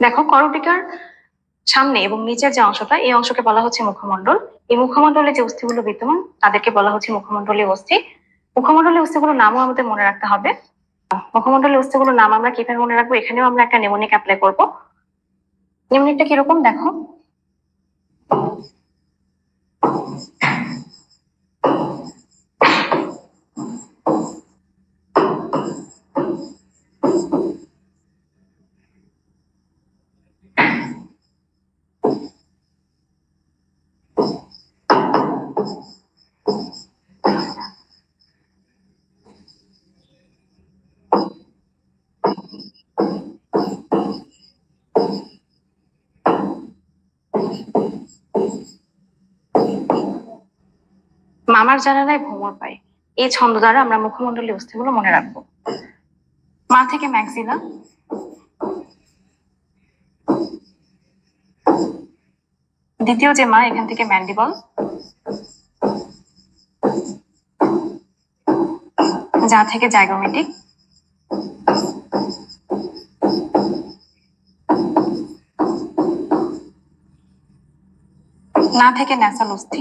দেখো, করোটিকার সামনে এবং নিচের যে অংশটা, এই অংশকে বলা হচ্ছে মুখমণ্ডল। এই মুখমণ্ডলে যে অস্থিগুলো বিদ্যমান, তাদেরকে বলা হচ্ছে মুখমণ্ডলীয় অস্থি। মুখমণ্ডলীয় অস্থিগুলোর নামও আমাদের মনে রাখতে হবে। মুখমণ্ডলীয় অস্থিগুলোর নাম আমরা কীভাবে মনে রাখব? এখানেও আমরা একটা নেমোনিক অ্যাপ্লাই করব। নেমোনিকটা কীরকম? দেখো। মামার জানালায় ভ্রমর পায় এই ছন্দ দ্বারা আমরা মুখমণ্ডলীয় অস্থিগুলো মনে রাখব। মা থেকে ম্যাক্সিলা দ্বিতীয় যে মা, এখান থেকে ম্যান্ডিবল। যা থেকে জাইগোমেটিক না থেকে ন্যাসাল অস্থি।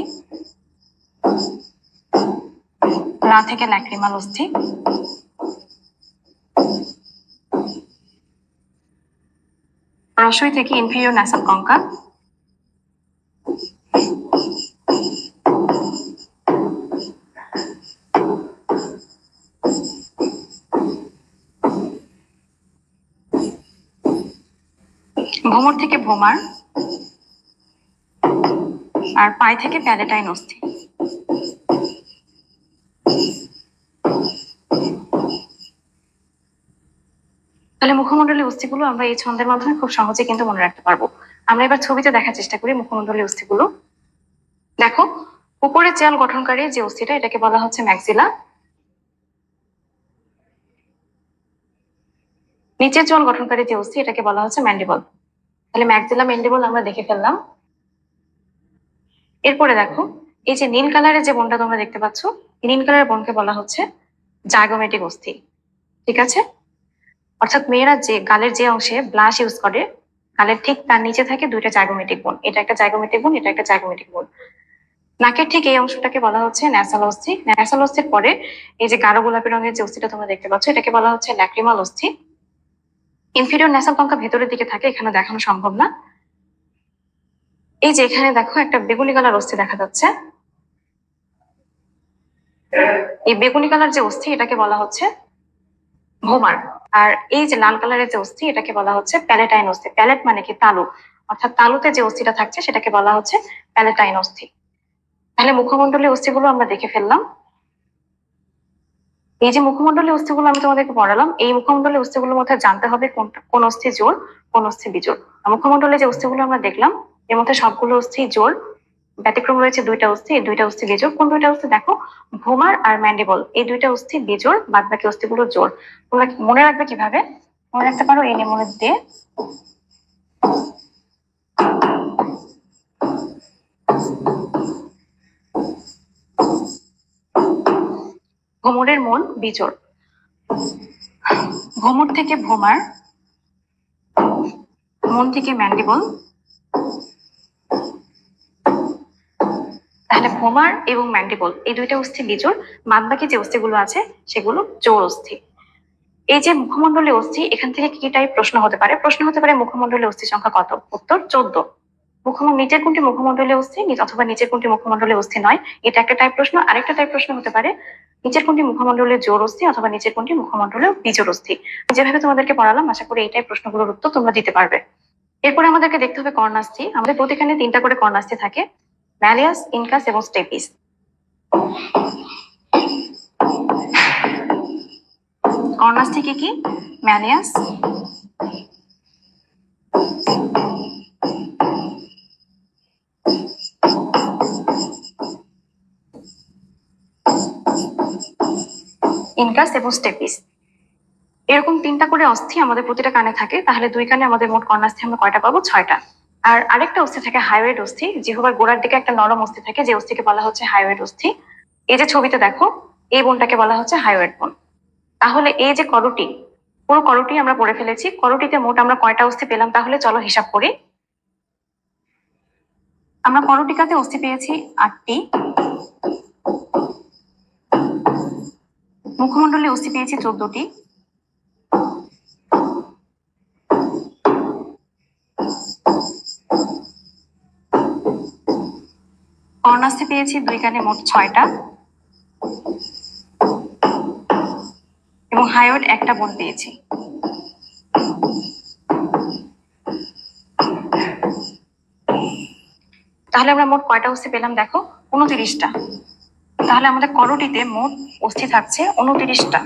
না থেকে ল্যাক্রিমাল অস্থি। রসই থেকে ইনফিরিয়র ন্যাসাল কঙ্কা ভোমর থেকে ভোমার আর পায়ে থেকে প্যালেটাইন অস্থি। তাহলে অস্থিগুলো আমরা এই ছন্দের মাধ্যমে খুব সহজে কিন্তু মনে রাখতে পারব। আমরা এবার ছবিতে দেখার চেষ্টা করি মুখমণ্ডলীয় অস্থিগুলো। দেখো উপরে চেয়াল গঠনকারী যে অস্থিটা, এটাকে বলা হচ্ছে ম্যাক্সিলা। নিচের জল গঠনকারী যে অস্থি, এটাকে বলা হচ্ছে ম্যান্ডিবল। তাহলে ম্যাক্সিলা ম্যান্ডিবল আমরা দেখে ফেললাম। এরপরে দেখো, এই যে নীল কালারের যে বনটা তোমরা দেখতে পাচ্ছ, এই নীল কালারের বনকে বলা হচ্ছে জাইগোমেটিক অস্থি, ঠিক আছে? অর্থাৎ মেয়েরা যে গালের যে অংশে ব্লাশ ইউজ করে, গালের ঠিক তার নিচে থাকে দুইটা জাইগোমেটিক বোন। এটা একটা জাইগোমেটিক বোন, এটা একটা জাইগোমেটিক বোন। নাকের ঠিক এই অংশটাকে বলা হচ্ছে ন্যাসাল অস্থি। ন্যাসাল অস্থির পরে এই যে গাঢ় গোলাপি রঙের যে অস্থিটা তোমরা দেখতে পাচ্ছ, এটাকে বলা হচ্ছে ল্যাক্রিমাল অস্থি। ইনফিরিয়র ন্যাসাল কঙ্কা ভেতরের দিকে থাকে, এখানে দেখানো সম্ভব না। এই যে এখানে দেখো, একটা বেগুনি কালার অস্থি দেখা যাচ্ছে। এই বেগুনি কালার যে অস্থি, এটাকে বলা হচ্ছে ভোমার। আর এই যে লাল কালারের যে অস্থি, এটাকে বলা হচ্ছে প্যালেটাইন অস্থি। প্যালেট মানে কি? তালু। অর্থাৎ তালুতে যে অস্থিটা থাকছে, সেটাকে বলা হচ্ছে প্যালেটাইন অস্থি। তাহলে মুখমণ্ডলীয় অস্থিগুলো আমরা দেখে ফেললাম। এই যে মুখমণ্ডলীয় অস্থিগুলো আমি তোমাদেরকে পড়ালাম, এই মুখমণ্ডলীয় অস্থিগুলোর মধ্যে জানতে হবে কোন কোন অস্থি জোর, কোন অস্থি বিজোর আর মুখমণ্ডলে যে অস্থিগুলো আমরা দেখলাম, এর মধ্যে সবগুলো অস্থি জোর, ব্যতিক্রম রয়েছে দুইটা অস্থি, এই দুইটা অস্থি বিজোড়। কোন দুইটা অস্থি দেখো? ভোমার আর ম্যান্ডিবল, এই দুইটা অস্থি বিজোড় বাদ বাকি অস্থিগুলো জোর। তোমরা মনে রাখবে কীভাবে? মনে রাখতে পারো, এই নিয়মের দিয়ে। ভোমরের মন বিজোড়। ভোমর থেকে ভোমার, মন থেকে ম্যান্ডিবল। তাহলে ভোমার এবং ম্যান্ডিবল, এই দুইটা অস্থি বিজোড় বাদ বাকি যে অস্থিগুলো আছে, সেগুলো জোর অস্থি। এই যে মুখমণ্ডলীয় অস্থি, এখান থেকে কি টাইপ প্রশ্ন হতে পারে? প্রশ্ন হতে পারে মুখমণ্ডলীয় অস্থি সংখ্যা কত? উত্তর, চোদ্দ। মুখমন্ডল, নিচের কোনটি মুখমণ্ডলীয় অস্থি অথবা নিচের কোনটি মুখমণ্ডলীয় অস্থি নয়। এটা একটা টাইপ প্রশ্ন, আরেকটা টাইপ প্রশ্ন হতে পারে, নিচের কোনটি মুখমণ্ডলীয় জোর অস্থি, অথবা নিচের কোনটি মুখমণ্ডলীয় বিজোড় অস্থি। যেভাবে তোমাদেরকে পড়ালাম, আশা করি এই টাইপ প্রশ্নগুলোর উত্তর তোমরা দিতে পারবে। এরপরে আমাদেরকে দেখতে হবে কর্ণাস্থি। আমাদের প্রতিখানে তিনটা করে কর্ণাস্থি থাকে, ম্যালিয়াস, ইনকাস এবং স্টেপিস। কর্ণাস্থি কি কি? ম্যালিয়াস ইনকাস এবং স্টেপিস এরকম তিনটা করে অস্থি আমাদের প্রতিটা কানে থাকে, তাহলে দুই কানে আমাদের মোট কর্ণাস্থি আমরা কয়টা পাবো? ছয়টা। আর আরেকটা অস্থি থাকে হাইওয়েড অস্থি জিহবার গোড়ার দিকে একটা নরম অস্থি থাকে, যে অস্থিকে বলা হচ্ছে হাইওয়েড অস্থি। এই যে ছবিতে দেখো, এই বোনটাকে বলা হচ্ছে হাইওয়েড বোন। তাহলে এই যে করটি, পুরো করোটি আমরা পড়ে ফেলেছি, করোটিতে মোট আমরা কয়টা অস্থি পেলাম তাহলে চলো হিসাব করি। আমরা করোটিকাতে অস্থি পেয়েছি আটটি। মুখমণ্ডলে অস্থি পেয়েছি চোদ্দটি কর্ণাস্থি পেয়েছি দুই কানে মোট ছয়টা। এবং হাইওয়েড একটা বোন পেয়েছি। তাহলে আমরা মোট কয়টা অস্থি পেলাম দেখো? উনতিরিশটা। তাহলে আমাদের করটিতে মোট অস্থি থাকছে উনতিরিশটা।